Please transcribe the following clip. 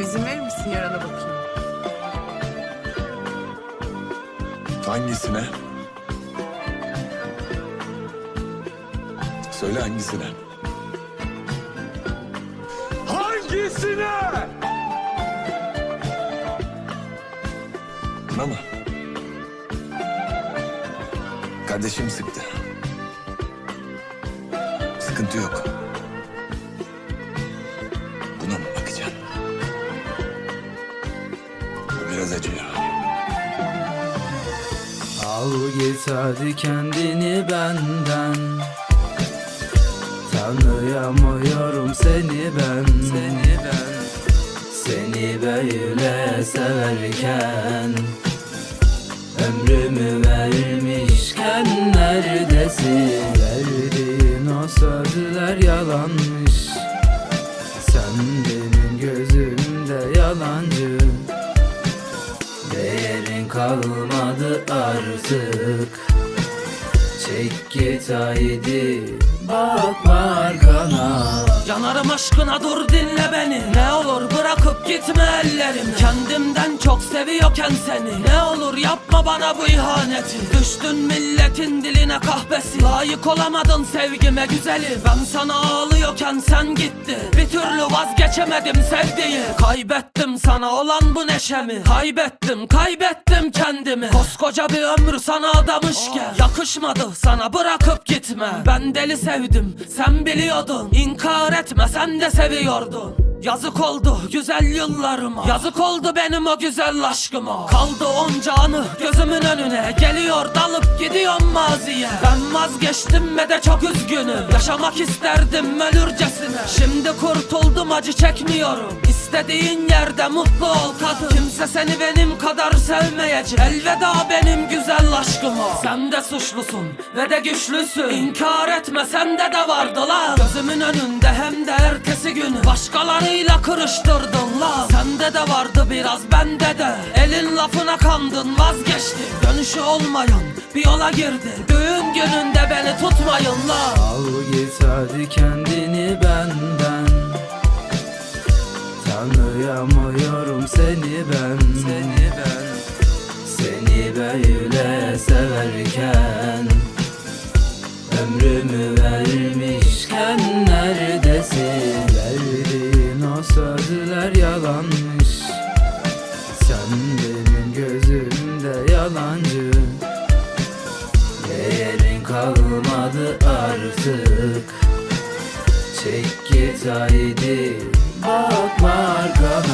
İzin verir misin yarana bakayım? Hangisine? Söyle hangisine? Hangisine? Buna? Kardeşim sıktı. Sıkıntı yok. Biraz acıyor. Al git hadi kendini benden. Tanıyamıyorum seni ben. Seni ben. Seni böyle severken. Ömrümü vermişken neredesin? Verdiğin o sözler Sen kalmadı artık. Çek git haydi Bakma arkana Yanarım aşkına dur dinle beni. Ne olur bırakıp gitme ellerimi Kendimden çok seviyorken seni. Ne olur yapma bana bu ihaneti. Düştün milletin diline kahvesi Layık olamadın sevgime güzeli. Ben sana ağlıyorken sen gitti. Bir türlü vazgeçemedim sevdiği. Kaybettim sana olan bu neşemi. Kaybettim kaybettim kendimi. Koskoca bir ömür sana adamışken. Yakışmadı sana bırakıp gitme. Ben deli sevdim sen biliyordun. İnkar etme sen de seviyordun Yazık oldu güzel yıllarıma. Yazık oldu benim o güzel aşkıma. Kaldı onca anı gözümün önüne. Geliyor dalıp gidiyorum maziye. Ben vazgeçtim ve de çok üzgünüm. Yaşamak isterdim ölürcesine. Şimdi kurtuldum acı çekmiyorum İstediğin yerde mutlu ol kadın. Kimse seni benim kadar sevmeyecek. Elveda benim güzel aşkıma Sen de suçlusun ve de güçlüsün. İnkar etme sende de vardı lan. Gözümün önünde hem de ertesi günü. Başkalarıyla kırıştırdın lan. Sende de vardı biraz bende de. Elin lafına kandın vazgeçtin Dönüşü olmayan bir yola girdi. Düğün gününde beni tutmayın lan. Al git kendini benden böyle severken Ömrümü vermişken neredesin? Verdiğin o sözler yalanmış. Sen benim gözümde yalancı. Değerin kalmadı artık. Çek git haydi Bakma arkana